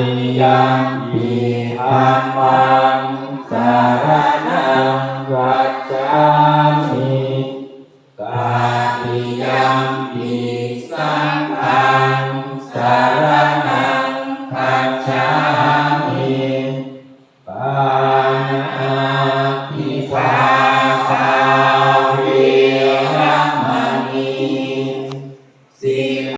ติยมปิธัมมังสารนังคัจฉามิตติยมปิสังฆังสารนังคัจฉามิปานาติปาตาเวรมณีสี